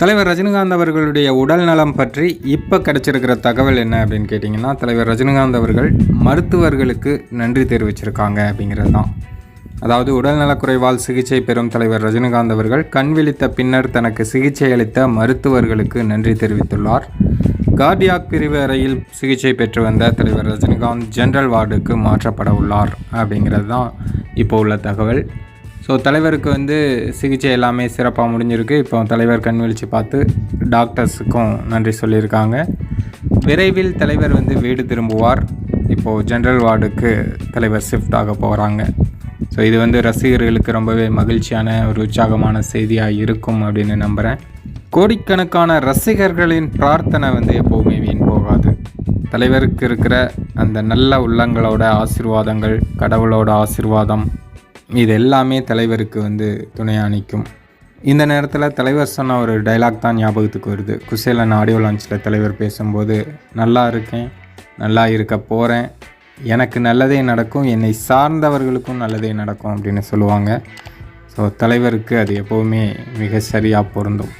தலைவர் ரஜினிகாந்த் அவர்களுடைய உடல் நலம் பற்றி இப்போ கிடைச்சிருக்கிற தகவல் என்ன அப்படின்னு கேட்டிங்கன்னா தலைவர் ரஜினிகாந்த் அவர்கள் மருத்துவர்களுக்கு நன்றி தெரிவிச்சிருக்காங்க அப்படிங்கிறது தான். அதாவது உடல்நலக்குறைவால் சிகிச்சை பெறும் தலைவர் ரஜினிகாந்த் அவர்கள் கண் விழித்த பின்னர் தனக்கு சிகிச்சை அளித்த மருத்துவர்களுக்கு நன்றி தெரிவித்துள்ளார். கார்டியாக் பிரிவு அறையில் சிகிச்சை பெற்று வந்த தலைவர் ரஜினிகாந்த் ஜென்ரல் வார்டுக்கு மாற்றப்பட உள்ளார் அப்படிங்கிறது தான் இப்போ உள்ள தகவல். ஸோ தலைவருக்கு வந்து சிகிச்சை எல்லாமே சிறப்பாக முடிஞ்சிருக்கு. இப்போ தலைவர் கண் விழிச்சு பார்த்து டாக்டர்ஸுக்கும் நன்றி சொல்லியிருக்காங்க. விரைவில் தலைவர் வந்து வீடு திரும்புவார். இப்போது ஜென்ரல் வார்டுக்கு தலைவர் ஷிஃப்ட் ஆக போகிறாங்க ஸோ இது வந்து ரசிகர்களுக்கு ரொம்பவே மகிழ்ச்சியான ஒரு உற்சாகமான செய்தியாக இருக்கும் அப்படின்னு நம்புகிறேன் கோடிக்கணக்கான ரசிகர்களின் பிரார்த்தனை வந்து எப்போவுமே வீண் போகாது. தலைவருக்கு இருக்கிற அந்த நல்ல உள்ளங்களோட ஆசீர்வாதங்கள் கடவுளோட ஆசிர்வாதம் இது எல்லாமே தலைவருக்கு வந்து துணையாக நிற்கும் இந்த நேரத்தில் தலைவர் சொன்ன ஒரு டைலாக் தான் ஞாபகத்துக்கு வருது. குசேலன் ஆடியோ லான்ச்சில் தலைவர் பேசும்போது நல்லா இருக்கேன் நல்லா இருக்க போகிறேன் எனக்கு நல்லதே நடக்கும் என்னை சார்ந்தவர்களுக்கும் நல்லதே நடக்கும் அப்படின்னு சொல்லுவாங்க. ஸோ தலைவருக்கு அது எப்போவுமே மிக சரியாக பொருந்தும்.